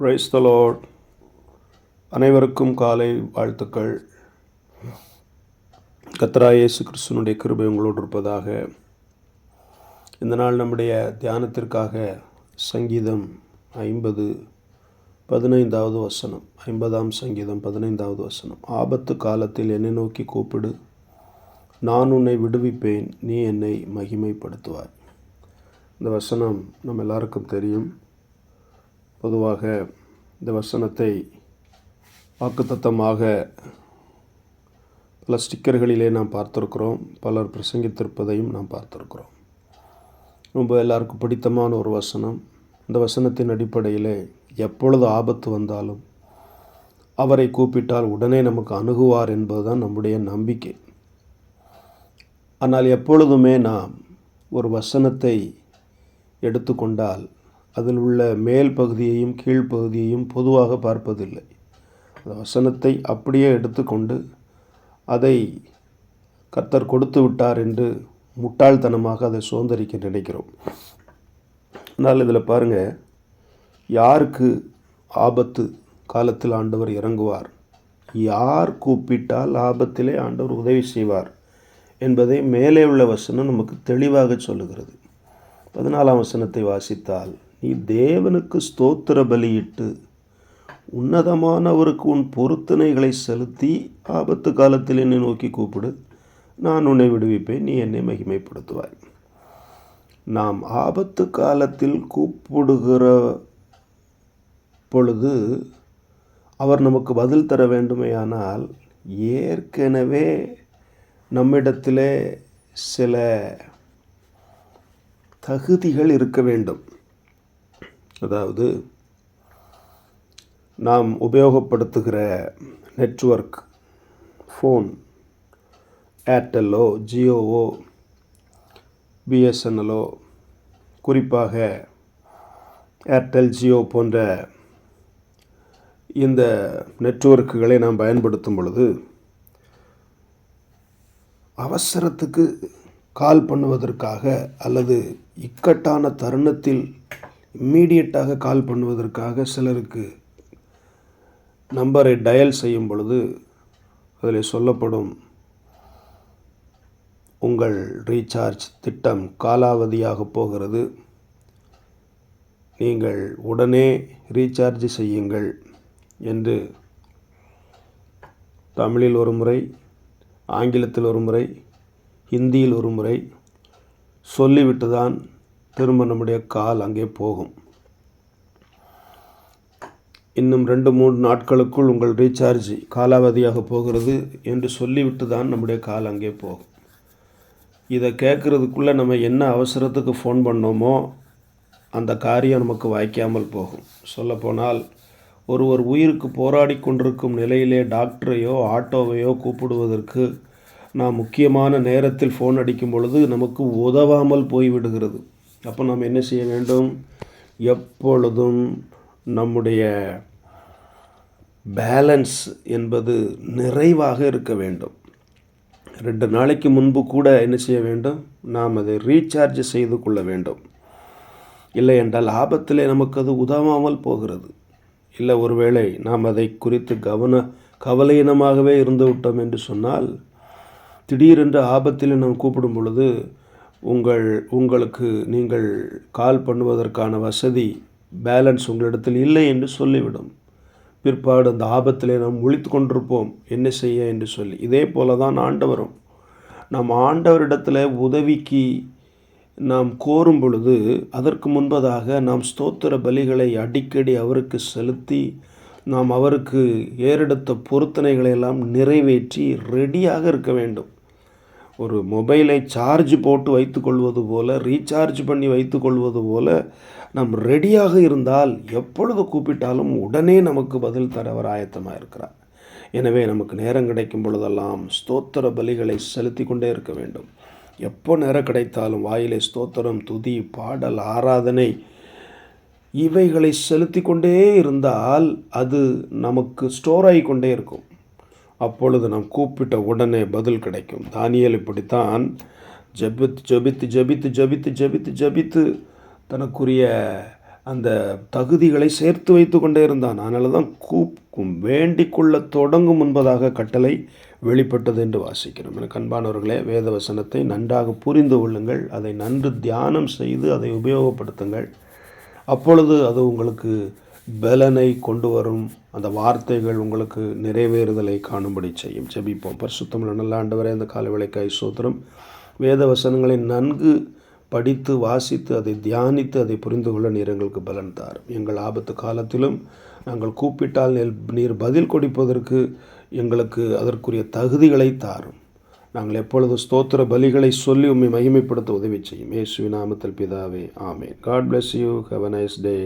Praise the Lord அனைவருக்கும் காலை வாழ்த்துக்கள். கத்ரா இயேசு கிறிஸ்துனுடைய கிருபை உங்களோடு இருப்பதாக. இந்த நாள் நம்முடைய தியானத்திற்காக சங்கீதம் ஐம்பது பதினைந்தாவது வசனம். ஐம்பதாம் சங்கீதம் பதினைந்தாவது வசனம். ஆபத்து காலத்தில் என்னை நோக்கி கூப்பிடு. நான் உன்னை விடுவிப்பேன். நீ என்னை மகிமைப்படுத்துவாய். இந்த வசனம் நம்ம எல்லாருக்கும் தெரியும். பொதுவாக இந்த வசனத்தை வாக்குத்தத்தமாக பல ஸ்டிக்கர்களிலே நாம் பார்த்துருக்கிறோம் பலர் பிரசங்கித்திருப்பதையும் நாம் பார்த்துருக்கிறோம். ரொம்ப எல்லாருக்கும் பிடித்தமான ஒரு வசனம். இந்த வசனத்தின் அடிப்படையில் எப்பொழுது ஆபத்து வந்தாலும் அவரை கூப்பிட்டால் உடனே நமக்கு அணுகுவார் என்பதுதான் நம்முடைய நம்பிக்கை. ஆனால் எப்பொழுதுமே நாம் ஒரு வசனத்தை எடுத்துக்கொண்டால் அதில் உள்ள மேல் பகுதியையும் கீழ்ப்பகுதியையும் பொதுவாக பார்ப்பதில்லை. அந்த வசனத்தை அப்படியே எடுத்துக்கொண்டு அதை கர்த்தர் கொடுத்து விட்டார் என்று முட்டாள்தனமாக அதை சுதந்திரிக்க நினைக்கிறோம். ஆனால் இதில் பாருங்கள் யாருக்கு ஆபத்து காலத்தில் ஆண்டவர் இறங்குவார்? யார் கூப்பிட்டால் ஆபத்திலே ஆண்டவர் உதவி செய்வார் என்பதை மேலே உள்ள வசனம் நமக்கு தெளிவாக சொல்லுகிறது. பதினாலாம் வசனத்தை வாசித்தால் நீ தேவனுக்கு ஸ்தோத்திர பலியிட்டு உன்னதமானவருக்கு உன் பொருத்தனைகளை செலுத்தி ஆபத்து காலத்தில் என்னை நோக்கி கூப்பிடு. நான் உன்னை விடுவிப்பேன். நீ என்னை மகிமைப்படுத்துவாய். நாம் ஆபத்து காலத்தில் கூப்பிடுகிற பொழுது அவர் நமக்கு பதில் தர வேண்டுமேயானால் ஏற்கனவே நம்மிடத்திலே சில தகுதிகள் இருக்க வேண்டும். அதாவது நாம் உபயோகப்படுத்துகிற நெட்வொர்க் ஃபோன் ஏர்டெல்லோ ஜியோவோ பிஎஸ்என்எல்லோ குறிப்பாக ஏர்டெல் ஜியோ போன்ற இந்த நெட்வொர்க்குகளை நாம் பயன்படுத்தும் பொழுது அவசரத்துக்கு கால் பண்ணுவதற்காக அல்லது இக்கட்டான தருணத்தில் இம்மீடியட்டாக கால் பண்ணுவதற்காக சிலருக்கு நம்பரை டயல் செய்யும் பொழுது அதில் சொல்லப்படும் உங்கள் ரீசார்ஜ் திட்டம் காலாவதியாக போகிறது. நீங்கள் உடனே ரீசார்ஜ் செய்யுங்கள் என்று தமிழில் ஒரு முறை ஆங்கிலத்தில் ஒரு முறை ஹிந்தியில் ஒரு முறை சொல்லிவிட்டு தான் திரும்ப நம்முடைய கால் அங்கே போகும். இன்னும் ரெண்டு மூணு நாட்களுக்குள் உங்கள் ரீசார்ஜ் காலாவதியாக போகிறது என்று சொல்லிவிட்டு தான் நம்முடைய கால் அங்கே போகும். இதை கேட்குறதுக்குள்ளே நம்ம என்ன அவசரத்துக்கு ஃபோன் பண்ணோமோ அந்த காரியம் நமக்கு வாய்க்காமல் போகும். சொல்லப்போனால் ஒருவர் உயிருக்கு போராடி கொண்டிருக்கும் நிலையிலே டாக்டரையோ ஆட்டோவையோ கூப்பிடுவதற்கு நாம் முக்கியமான நேரத்தில் ஃபோன் அடிக்கும் பொழுது நமக்கு உதவாமல் போய்விடுகிறது. அப்போ நாம் என்ன செய்ய வேண்டும்? எப்பொழுதும் நம்முடைய பேலன்ஸ் என்பது நிறைவாக இருக்க வேண்டும். ரெண்டு நாளைக்கு முன்பு கூட என்ன செய்ய வேண்டும்? நாம் அதை ரீசார்ஜ் செய்து கொள்ள வேண்டும். இல்லை என்றால் ஆபத்திலே நமக்கு அது உதவாமல் போகிறது. இல்லை ஒருவேளை நாம் அதை குறித்து கவன கவலையினமாகவே இருந்து விட்டோம் என்று சொன்னால் திடீரென்று ஆபத்தில் நாம் கூப்பிடும் பொழுது உங்கள் உங்களுக்கு நீங்கள் கால் பண்ணுவதற்கான வசதி பேலன்ஸ் உங்களிடத்தில் இல்லை என்று சொல்லிவிடும். பிற்பாடு அந்த ஆபத்திலே நாம் ஒழித்து கொண்டிருப்போம். என்ன செய்ய என்று சொல்லி. இதே போல தான் ஆண்டவரும். நாம் ஆண்டவரிடத்தில் உதவிக்கு நாம் கோரும் பொழுது அதற்கு முன்பதாக நாம் ஸ்தோத்திர பலிகளை அடிக்கடி அவருக்கு செலுத்தி நாம் அவருக்கு ஏறெடுத்த பொருத்தனைகளை எல்லாம் நிறைவேற்றி ரெடியாக இருக்க வேண்டும். ஒரு மொபைலை சார்ஜ் போட்டு வைத்துக்கொள்வது போல ரீசார்ஜ் பண்ணி வைத்துக்கொள்வது போல நாம் ரெடியாக இருந்தால் எப்பொழுது கூப்பிட்டாலும் உடனே நமக்கு பதில் தரவர் ஆயத்தமாக இருக்கிறார். எனவே நமக்கு நேரம் கிடைக்கும் பொழுதெல்லாம் ஸ்தோத்திர பலிகளை செலுத்தி கொண்டே இருக்க வேண்டும். எப்போ நேரம் கிடைத்தாலும் வாயிலை ஸ்தோத்திரம் துதி பாடல் ஆராதனை இவைகளை செலுத்தி கொண்டே இருந்தால் அது நமக்கு ஸ்டோர் ஆகி கொண்டே இருக்கும். அப்பொழுது நாம் கூப்பிட்ட உடனே பதில் கிடைக்கும். தானியல் இப்படித்தான் ஜபித்து ஜபித்து ஜபித்து ஜபித்து ஜபித்து ஜபித்து தனக்குரிய அந்த தகுதிகளை சேர்த்து வைத்து கொண்டே இருந்தான். அதனால தான் கூப்பும் வேண்டி கொள்ள தொடங்கும் முன்பதாக கட்டளை வெளிப்பட்டது என்று வாசிக்கிறோம். எனக்கு அன்பானவர்களே வேத வசனத்தை நன்றாக புரிந்து கொள்ளுங்கள். அதை நன்கு தியானம் செய்து அதை உபயோகப்படுத்துங்கள். அப்பொழுது அது உங்களுக்கு பலனை கொண்டு வரும் அந்த வார்த்தைகள் உங்களுக்கு நிறைவேறுதலை காணும்படி செய்யும். ஜெபிப்போம். பரிசுத்தமிழ் நல்ல ஆண்டவரே அந்த காலவேளைக்காய் சோத்திரம். வேத வசனங்களை நன்கு படித்து வாசித்து அதை தியானித்து அதை புரிந்து கொள்ள நீர் எங்களுக்கு பலன் தாரும். எங்கள் ஆபத்து காலத்திலும் நாங்கள் கூப்பிட்டால் நெல் நீர் பதில் கொடுப்பதற்கு எங்களுக்கு அதற்குரிய தகுதிகளை தாரும். நாங்கள் எப்பொழுது ஸ்தோத்திர பலிகளை சொல்லி உம்மை மகிமைப்படுத்த உதவி செய்யும். ஏசுவி நாமத்தில் பிதாவே ஆமே God bless you have a nice day